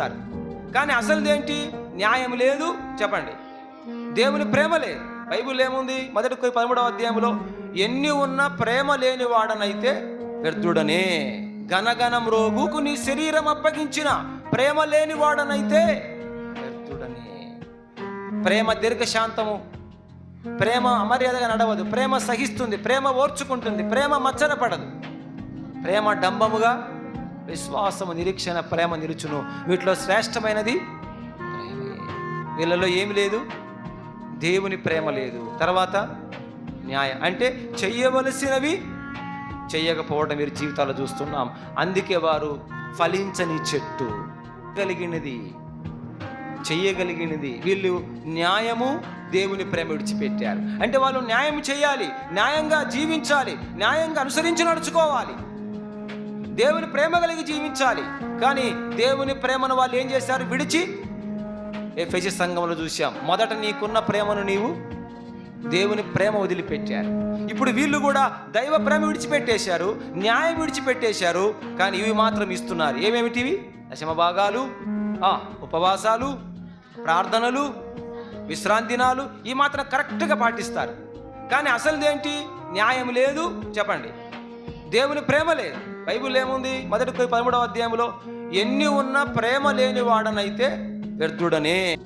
చేస్తారు. కానీ అసలుదేంటి? న్యాయం లేదు. చెప్పండి. దేవుని ప్రేమ లేదు. బైబిల్ ఏముంది? మొదటి పదమూడవ అధ్యాయంలో ఎన్ని ఉన్నా ప్రేమ లేని వాడనైతే వ్యర్థుడనే. గనగనం రోగుకు నీ శరీరం అప్పగించిన ప్రేమ లేని వాడనైతే వ్యర్థుడనే. ప్రేమ దీర్ఘశాంతము. ప్రేమ అమర్యాదగా నడవదు. ప్రేమ సహిస్తుంది. ప్రేమ ఓర్చుకుంటుంది. ప్రేమ మచ్చన పడదు. ప్రేమ డంబముగా విశ్వాసము నిరీక్షణ ప్రేమ నిలుచును. వీటిలో శ్రేష్టమైనది వీళ్ళలో ఏమి లేదు? దేవుని ప్రేమ లేదు. తర్వాత న్యాయం. అంటే చెయ్యవలసినవి చెయ్యకపోవడం మీరు జీవితాలు చూస్తున్నాం. అందుకే వారు ఫలించని చెట్టు కలిగినది. చెయ్యగలిగినది. వీళ్ళు న్యాయము దేవుని ప్రేమ విడిచిపెట్టారు. అంటే వాళ్ళు న్యాయం చేయాలి. న్యాయంగా జీవించాలి. న్యాయంగా అనుసరించి నడుచుకోవాలి. దేవుని ప్రేమ కలిగి జీవించాలి. కానీ దేవుని ప్రేమను వాళ్ళు ఏం చేశారు? విడిచి ఎఫెసి సంఘంలో చూసాం మొదట నీకున్న ప్రేమను నీవు దేవుని ప్రేమ వదిలిపెట్టారు. ఇప్పుడు వీళ్ళు కూడా దైవ ప్రేమ విడిచిపెట్టేశారు న్యాయం విడిచిపెట్టేశారు కానీ ఇవి మాత్రం ఇస్తున్నారు. ఏమేమిటివి? దశమభాగాలు ఉపవాసాలు ప్రార్థనలు విశ్రాంతి దినాలు ఈ మాత్రం కరెక్ట్గా పాటిస్తారు. కానీ అసలుదేంటి? న్యాయం లేదు. చెప్పండి. దేవుని ప్రేమ లేదు. బైబిల్ ఏముంది? మొదటి పదమూడవ అధ్యాయంలో ఎన్ని ఉన్నా ప్రేమ లేని వాడనైతే వ్యర్థుడనే.